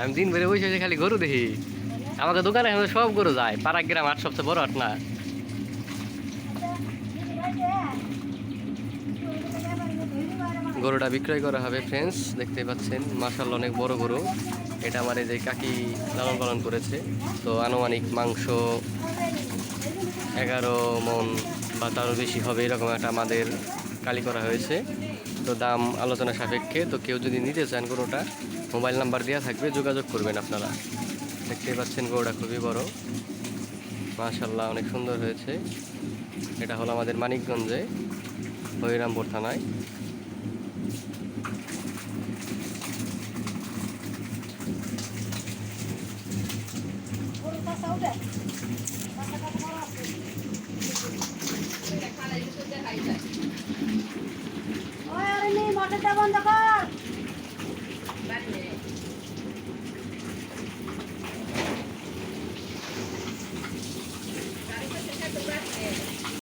আমি দিন ভরে বসে খালি গরু দেখি। আমাদের দোকানে এখন সব গরু যায় পাড়া গ্রাম আট সবচেয়ে বড় হাট না গরুটা বিক্রয় করা হবে ফ্রেন্ডস দেখতে পাচ্ছেন মাসাল্লাহ অনেক বড় গরু। এটা আমার যে কাকি লালন পালন করেছে। তো আনুমানিক মাংস এগারো মন বা তারও বেশি হবে, এরকম একটা আমাদের কালি করা হয়েছে। তো দাম আলোচনা সাপেক্ষে, তো কেউ যদি নিতে চান গরুটা মোবাইল নাম্বার দেওয়া থাকবে, যোগাযোগ করবেন আপনারা। দেখতেই পাচ্ছেন গরুটা খুবই বড়। মাশাল্লাহ অনেক সুন্দর হয়েছে। এটা হলো আমাদের মানিকগঞ্জে, হরিরামপুর থানায়। বন্ধ কর